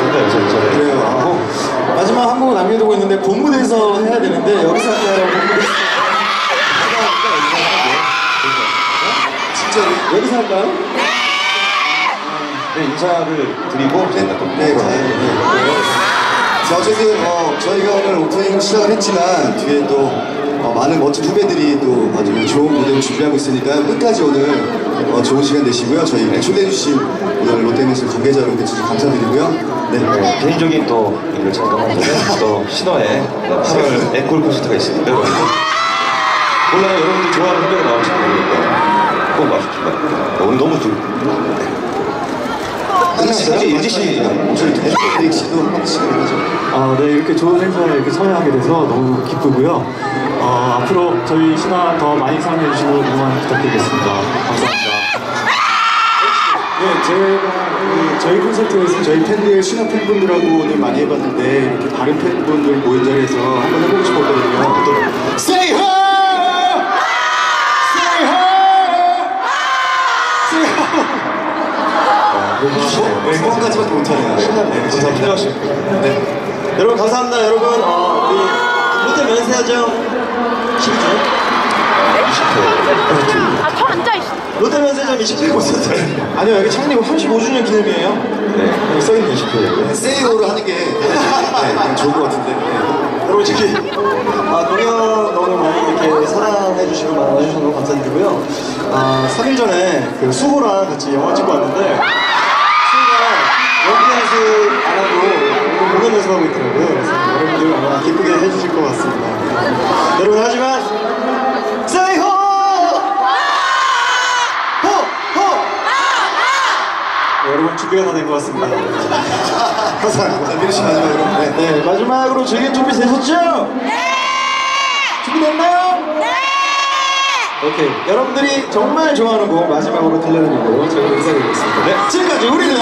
같습니다. 여기서 인사를. 그래요. 아, 마지막 한 곡을 남겨두고 있는데 본무대에서 해야 되는데 여기서 할까요? 본무대에서 진짜로. 여기서 할까요? 네, 인사를 드리고 저희가 또 네, 자, 네. 자, 어쨌든 어, 저희가 오늘 오프닝 시작을 했지만 뒤에 또 어, 많은 멋진 후배들이 또 아주 좋은 무대를 준비하고 있으니까 끝까지 오늘 어, 좋은 시간 되시고요. 저희 이렇게 초대해주신 오늘 롯데미스 관계자 여러분께 진짜 감사드리고요. 네. 네, 개인적인 또 일을 잠깐만 전에 또 신화에 8월 앵콜 콘서트가 있으니까 몰라요 여러분들 좋아하는 후배가 나올지 모르니까 꼭 와주시기 바랍니다. 오늘 너무 끝났어요? 씨 목소리 듣고 해야죠. 아, 네, 이렇게 좋은 행사에 이렇게 참여하게 돼서 너무 기쁘고요. 어, 앞으로 저희 신화 더 많이 사랑해 주시고 응원 부탁드리겠습니다. 감사합니다. 네, 제가 그 저희 콘서트에서 저희 팬들, 신화 팬분들하고 오늘 많이 해봤는데 이렇게 다른 팬분들 모인 자리에서 한번 해보고 싶었거든요. 또 Say hi! Say hi! Say hi! 네, 그것까지밖에 못하네요. 네, 감사합니다. 네. 여러분 감사합니다. 여러분 어, 우리 롯데 면세 점 12주 아, 저 앉아 있어. 롯데 면세점 20주 콘서트 아니요 여기 창립 35주년 기념이에요. 네 여기 써있는 20주. 세이오로 하는 게 네, 좋을 것 같은데. 네. 여러분 저기 아, 공연 너무 많이 이렇게 사랑해 주시고 많이 와주셔서 너무 감사드리고요. 아, 3일 전에 그 수호랑 같이 영화 찍고 왔는데 수호가 연기 연습 안 하고 공연 연습하고 있더라고요. 하지만 Say ho! 호! 호! 네, 여러분 준비가 다 된 것 같습니다. 감사합니다. 자, 미르 씨 마지막으로. 네. 네, 마지막으로 즐길 준비 되셨죠? 네! 준비됐나요? 네! 오케이. 여러분들이 정말 좋아하는 곡 마지막으로 들려드리고 저희 인사드리겠습니다. 네. 지금까지 우리는